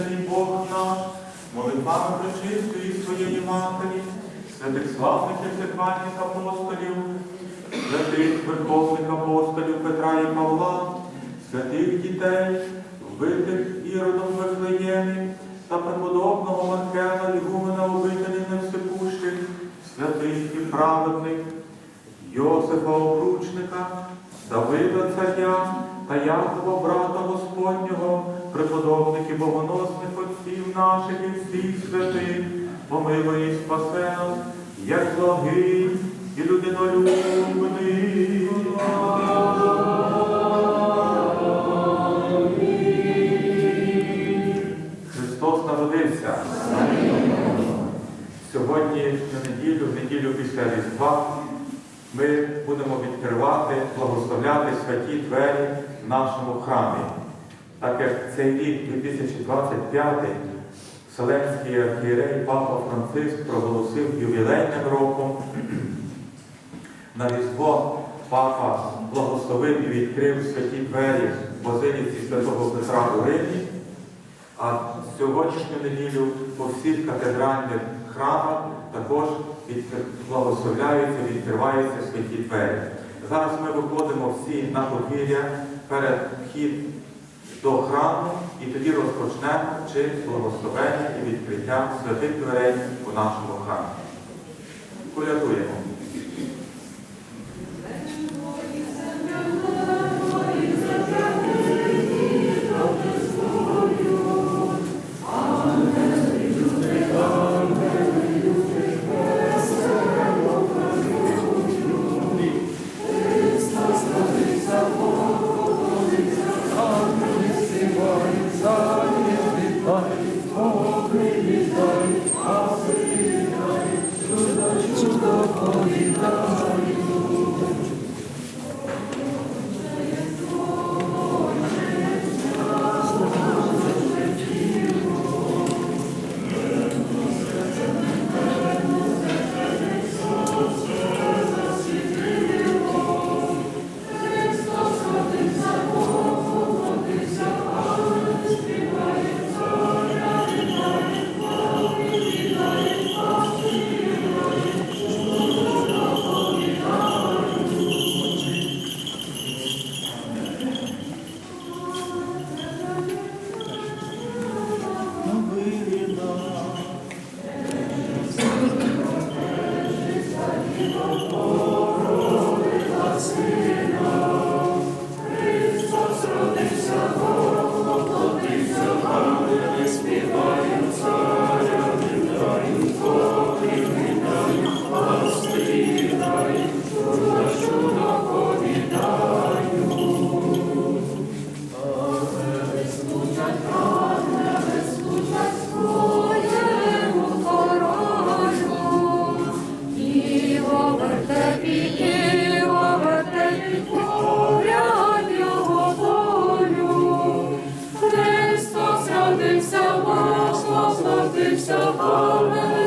істинний Бог наш, молитвами пречистої своєї матері, святих славних і всехвальних апостолів, святих верховних апостолів Петра і Павла, святих дітей, вбитих іродом Вифлеємі та преподобного Маркела Ігумена обителі невсипущих, святих і праведних, Йосифа Обручника, Давида Царя та Якова, брата Господнього, і богоносних отців наших і всіх святих, помилуй і спасе як благий і людинолюбний. Христос народився. Сьогодні на неділю, в неділю після Різдва, ми будемо відкривати, благословляти святі двері в нашому храмі. Так як цей рік 2025 Вселенський архієрей Папа Франциск проголосив ювілейним роком, на Різдво Папа благословив і відкрив святі двері в Базиліці Святого Петра у Римі. А сьогоднішню неділю по всіх катедральних храмах також благословляються, відкриваються святі двері. Зараз ми виходимо всі на подвір'я перед вхід до храму і тоді розпочнемо чи благословення і відкриття святих дверей у нашому храмі. Колядуємо. Воплотився, ангели співають,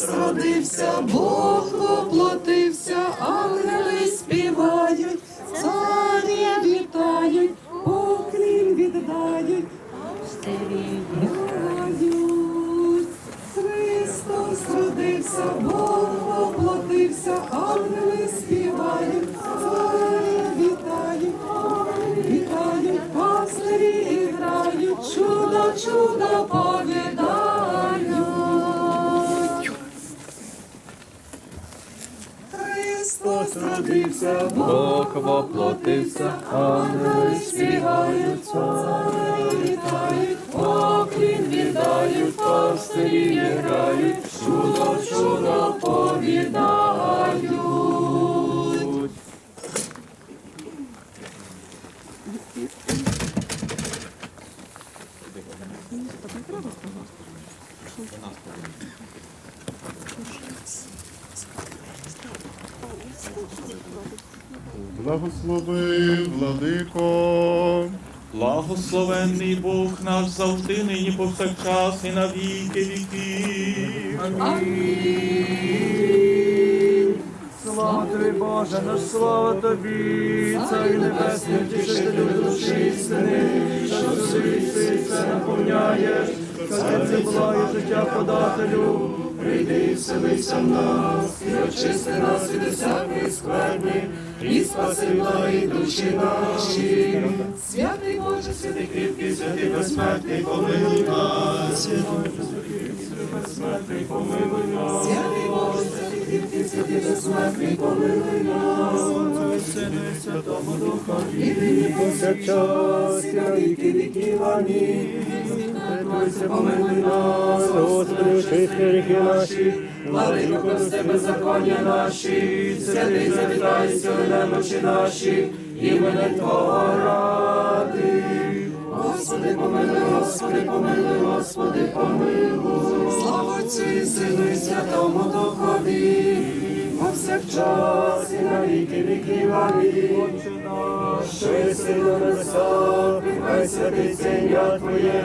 Христос родився, Бог воплотився, ангели Христос Бог воплотився, ангели співають, цари вітають, поклін віддають, пастирі грають, чудо, чудо повідають. Благослови, владико. Благословенний Бог наш завжди, нині повсякчас і на віки віків. Слава тобі, Боже, наш слава тобі, Царю Небесний, втішителю душі істини, що собі все наповняєш, серце благе життя подателю, прийди і вселися в нас, і очисти нас від усякої скверни, і спаси благі душі наші. Святий Боже, Святий кріпкий, святий безсмертний, помилуй нас. Безсмертний, помилуй нас. святий Боже, святий кріпкий, святий безсмертний, помилуй нас. Сину і Святому Духові, і нині повсякчас, і віки віків. Амінь. Помилуй нас, Господи, гріхи наші, владико, прости беззаконня наші, святий завітай, сили немочі наші, іменем Твого ради. Господи, помилуй, Господи, помилуй, Господи, помилуй. Слава Отцю Сину і Святому Духові, повсякчас і на віки віків. Амінь. Що єси на небесах, нехай святиться ім'я Твоє,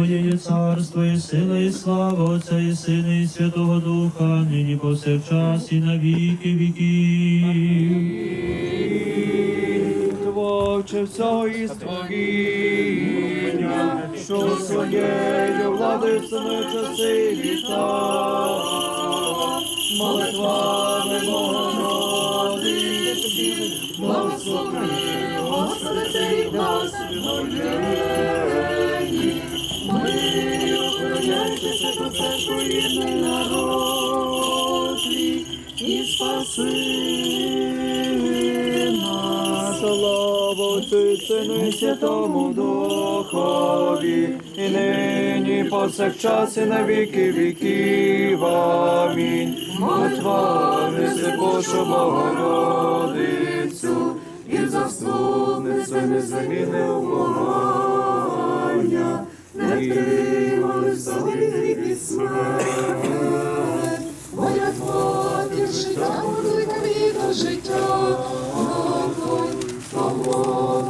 Бо Твоє є царство, і сила, і слава Отця, і Сина, і Святого Духа, нині повсякчас, і на віки віків. Творче всього і створіння, що своєю владою ціною часи літа, молитвами Богородиці, благослови, Господи, це нас, моєї, Святому Духові, і нині повсякчас і на віки віків. Амінь. Молитвами Божу Богородицю, і заступницю незамінне уповання, не тримали собі від смерть. Воля Твоя, життя, велика віка життя, огонь.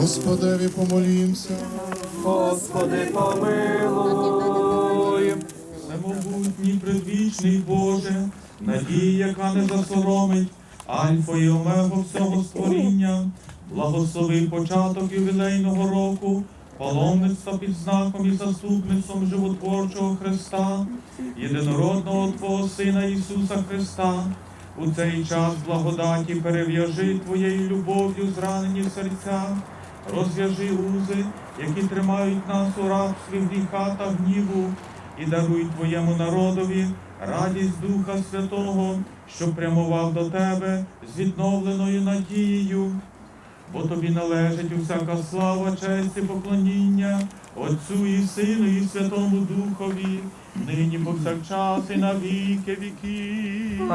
Господеві помолімся. Господи, помилуй. Всемогутній предвічний Боже, надія, яка не засоромить, Альфа і Омега всього створіння, благослови початок ювілейного року, паломництва під знаком і заступництвом животворчого Христа, єдинородного Твого Сина Ісуса Христа. У цей час благодаті перев'яжи Твоєю любов'ю зранені серця, розв'яжи узи, які тримають нас у рабстві гріха та гніву, і даруй Твоєму народові радість Духа Святого, що прямував до Тебе з відновленою надією. Бо тобі належить усяка слава, честь і поклоніння Отцю і Сину, і Святому Духові, нині повсякчас і на віки віків.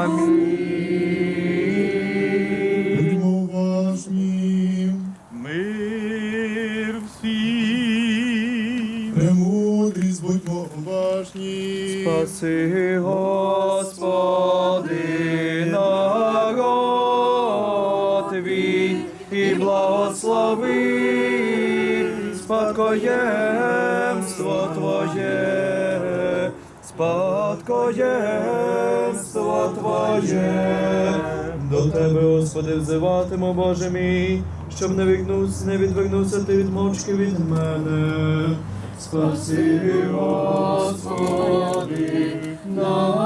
Будьмо уважні. Мир всім. Премудрість, будьмо уважні. Спаси, Господи, народ твій, і благослови спадкоємство спадкоємство Твоє. До Тебе, Господи, взиватиму, Боже мій, щоб не вигнувся, не відвигнувся ти від мовчки від мене. Спаси, Господи, народ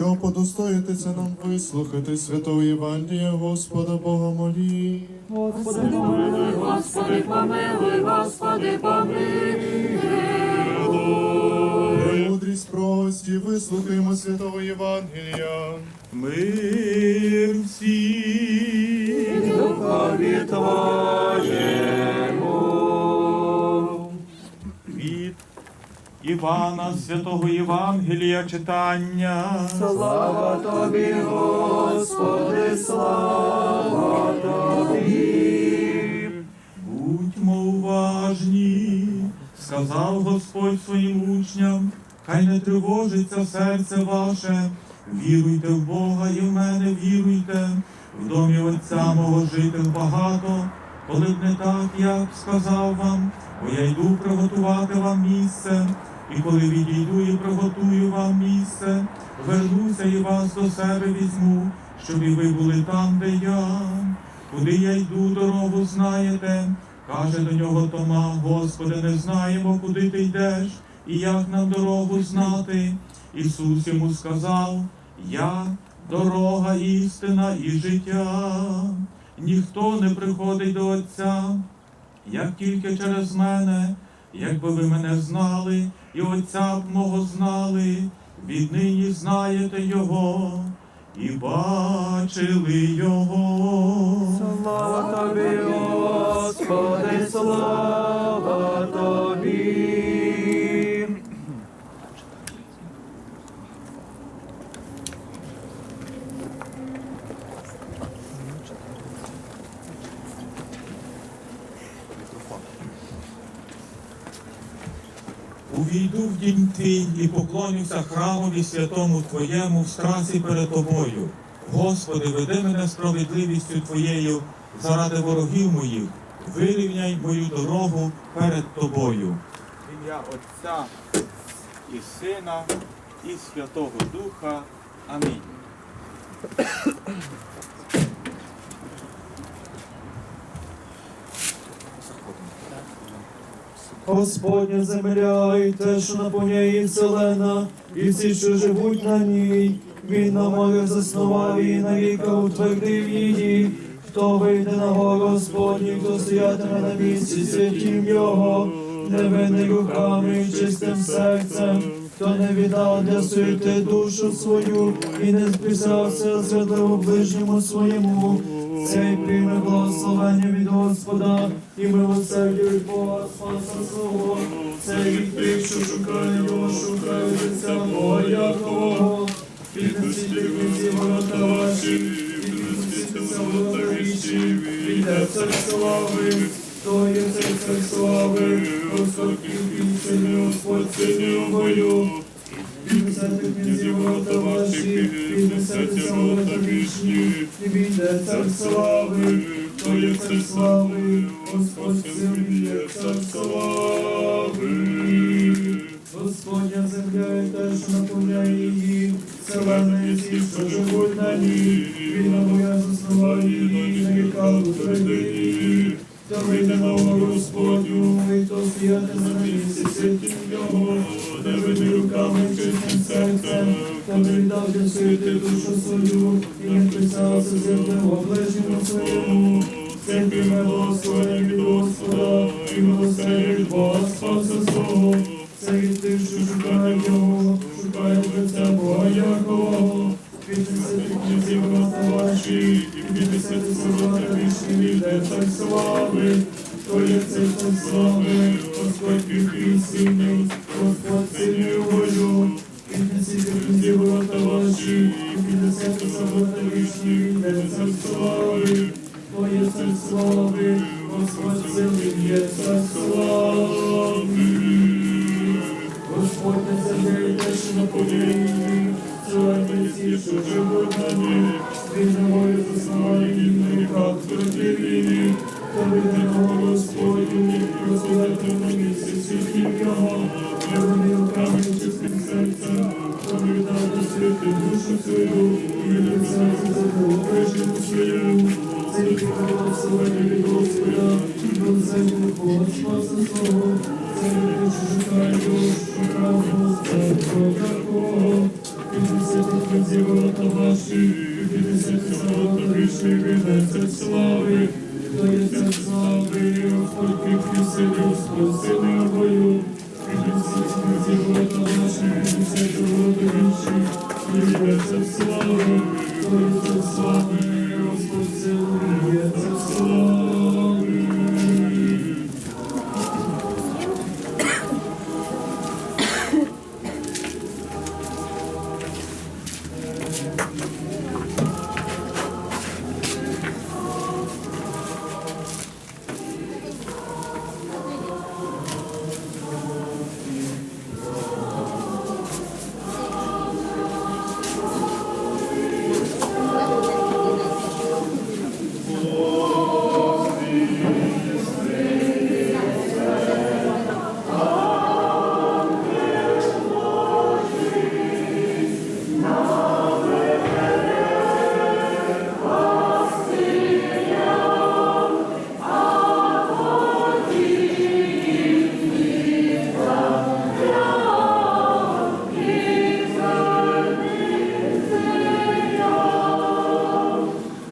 що подостоїтеся нам вислухати святого Євангелія Господа Бога молі. Господи, помилуй, Господи, помилуй, Господи, помилуй. Премудрість прості, вислухаємо святого Євангелія. Мир всім. Івана Святого Євангелія читання. Слава Тобі, Господи, слава Тобі. Будьмо уважні, сказав Господь своїм учням, хай не тривожиться серце ваше, віруйте в Бога і в мене віруйте, в домі Отця мого житель багато, коли б не так, як сказав вам, бо я йду приготувати вам місце, і коли відійду і приготую вам місце, вернуся і вас до себе візьму, щоб і ви були там, де я. Куди я йду, дорогу знаєте, каже до нього Тома, Господи, не знаємо, куди ти йдеш, і як нам дорогу знати. Ісус йому сказав, Я дорога, істина і життя. Ніхто не приходить до Отця, як тільки через мене, якби ви мене знали, і Отця б мого знали, віднині знаєте Його і бачили Його. Слава Тобі, Господи, слава Тобі. Увійду в дім твій і поклонюся храмові святому Твоєму в страсі перед тобою. Господи, веди мене справедливістю Твоєю заради ворогів моїх, вирівняй мою дорогу перед тобою. Ім'я Отця і Сина, і Святого Духа. Амінь. Господня земля і те, що наповняє вселена, і всі, що живуть на ній. Він на морях заснував і на віка утвердив її. Хто вийде на гору Господню, хто стоятиме на місці святім Його, невинний руками і чистим серцем, хто не віддав для суєти душу свою і не списався святого ближньому своєму. Цей прийме благословення від Господа і милосердя від Бога Спаса свого. Цей від тих, що шукає його, шукає лиця Бога Якового. Піднесіть князі ворота ваші, піднесіться ворота вічі, піде царь слави, то є цей царь слави, Господь кінця, Господь синю мою. Піднесете князі ворота піднесеться ворота вічні, і війде цар слави, то є цар слави, Господь сильний є цар слави. Господня земля і те, що наповняє її, вселенна і всі, що живуть на ній, він на моя заснуває на віка утвердив її. Та вийде на гору святи душу свою, і не писався землево ближньому своєму. Це прийме благословення від Господа, і милосердя Бога Спаса свого. Це від що шукають Його, шукають лиця Бога Якового. Піднесете князі ворота ваші, і піднесете ворота вічні війде цар слави. То є цей слави, Господь півкий сильний, Господь сильний волю. Князі ворота ваші, і піднесете ворота вічні війде цар слави. То є цар слави, Господь сильний є цар слави. Господь не землі те, що наповняє її, сьогодні всі, що живуть на ній, він на морі заснуває її на віках твердив її, та вийде на гору Господню, слави,